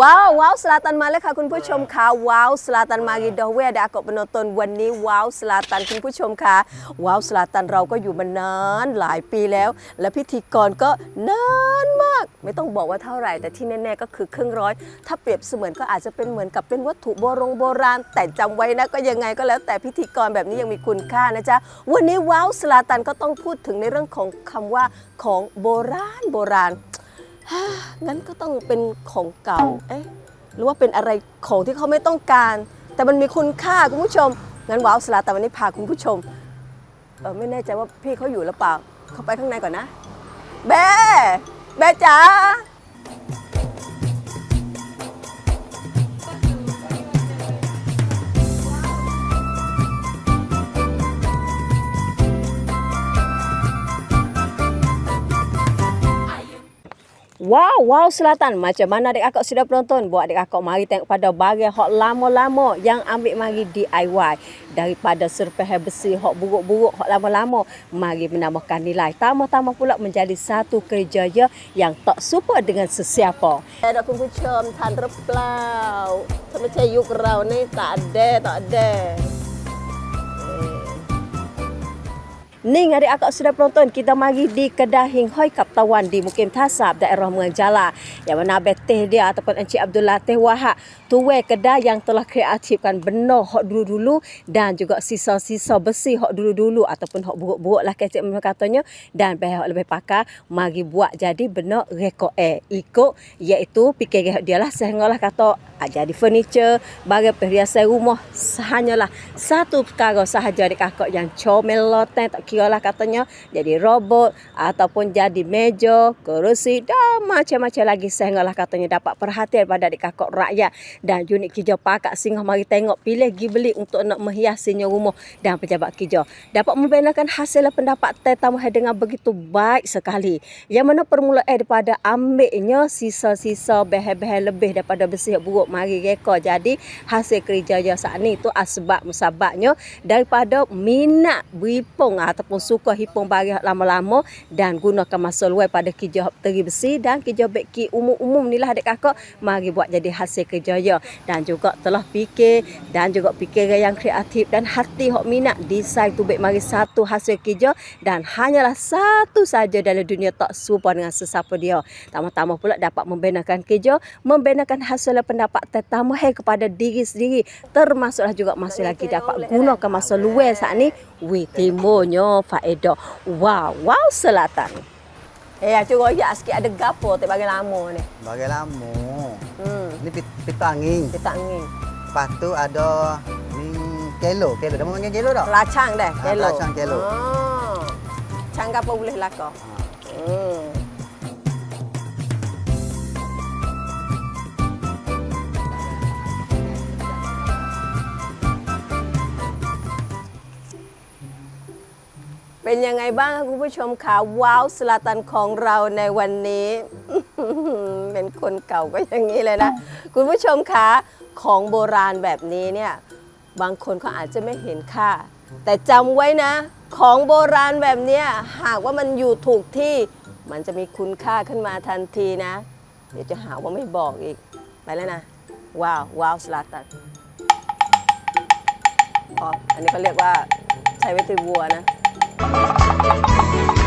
ว้าวว้าวสลาตันมาแล้วค่ะคุณผู้ชมค่ะว้าวสลาตันมากีดอเวดากบปนตนวันนี้ว้าวสลาตันคุณผู้ชมค่ะว้าวสลาตันเราก็อยู่มานานหลายปีแล้ว และพิธีกรก็นานมาก ไม่ต้องบอกว่าเท่าไหร่ แต่ที่แน่ๆก็คือครึ่งร้อย ถ้าเปรียบเสมือนก็อาจจะเป็นเหมือนกับเป็นวัตถุโบรงโบราณ แต่จำไว้นะก็ยังไงก็แล้ว แต่พิธีกรแบบนี้ยังมีคุณค่านะจ๊ะวันนี้ว้าวสลาตันก็ต้องพูดถึงในเรื่องของคำว่าของโบราณโบราณฮ่า งั้นก็ต้องเป็นของเก่า เอ๊ะ หรือว่าเป็นอะไรของที่เขาไม่ต้องการ แต่มันมีคุณค่าคุณผู้ชม งั้นว้าวสลาแต่วันนี้พาคุณผู้ชม เออไม่แน่ใจว่าพี่เขาอยู่หรือเปล่า เขาไปข้างในก่อนนะ แบ่แบ่จ๋า Wow, wow selatan. Macam mana adik akak sudah penonton? Buat adik akak mari tengok pada bagian hok lama-lama yang ambil mari DIY. Daripada surfer besi hok buruk-buruk, hok lama-lama. Mari menambahkan nilai. Tama-tama pula menjadi satu kerjaya yang tak suka dengan sesiapa. Ada kumpul cem, tanda pelau. Macam rau ni, tak ada, tak ada. Ning adik akak sudah penonton kita mari di kedai Hing Hoi Kap Tawan di Mukim Tasab daerah Muang Jala yang mana beteh dia ataupun Encik Abdul Latif Wahab tuwe kedai yang telah kreatifkan benar hok dulu-dulu dan juga sisa-sisa besi hok dulu-dulu ataupun hok buruk-buruk lah kecik memang katanya. Dan behok lebih pakar mari buat jadi benar rekod air ikut iaitu fikir dia lah. Sehinggalah kata ah, jadi furniture barang perhiasan rumah hanyalah satu perkara sahaja adik kakak yang comel loteng tak kira lah katanya jadi robot ataupun jadi meja, kerusi dan macam-macam lagi sehinggalah katanya dapat perhatian pada adik kakak rakyat. Dan unit kerja pakak singgah mari tengok pilih pergi beli untuk nak menghiasinya rumah dan pejabat kerja. Dapat membenarkan hasil pendapat tetamu dengan begitu baik sekali. Yang mana permulaan daripada ambilnya sisa-sisa bahan-bahan lebih daripada besi buruk mari reka jadi hasil kerja saat ni tu asbab musababnya daripada minat berhipung ataupun suka hipung barang lama-lama dan gunakan masa luar pada kerja teri besi dan kerja beki umum-umum ni lah adik kakak. Mari buat jadi hasil kerja ya. Dan juga telah fikir dan juga fikir yang kreatif dan hati hok minat desain tu baik mari satu hasil kerja dan hanyalah satu saja dalam dunia tak serupa dengan sesiapa dia. Tambah-tambah pula dapat membenarkan kerja membenarkan hasil pendapat tetamu kepada diri sendiri. Termasuklah juga masih lagi dapat gunakan masa luar saat ni Wih, timbulnya faedah. Wow, wow selatan. Eh, cuba ya sikit ada gapo tak bagi lama ni. Bagai lama. Hmm, Ni pit, pita angin. kita angin. Lepas tu ada ni kelo. Kelo. Dah panggil kelo tak? Kelacang dah, Ah, kelo. kelacang kelo. Oh. Cang gapo boleh laka? Hmm. เป็นยังไงบ้างคะคุณผู้ชมคะว้าวสลาตันของเราในวันนี้ เป็นคนเก่าก็อย่างนี้เลยนะ คุณผู้ชมคะของโบราณแบบนี้เนี่ยบางคนเขาอาจจะไม่เห็นค่า แต่จำไว้นะ ของโบราณแบบนี้หากว่ามันอยู่ถูกที่ มันจะมีคุณค่าขึ้นมาทันทีนะ เดี๋ยวจะหาว่าไม่บอกอีก ไปแล้วนะ ว้าวว้าวสลาตันพออันนี้เขาเรียกว่าใช้ไว้ตีวัวนะ Thank you.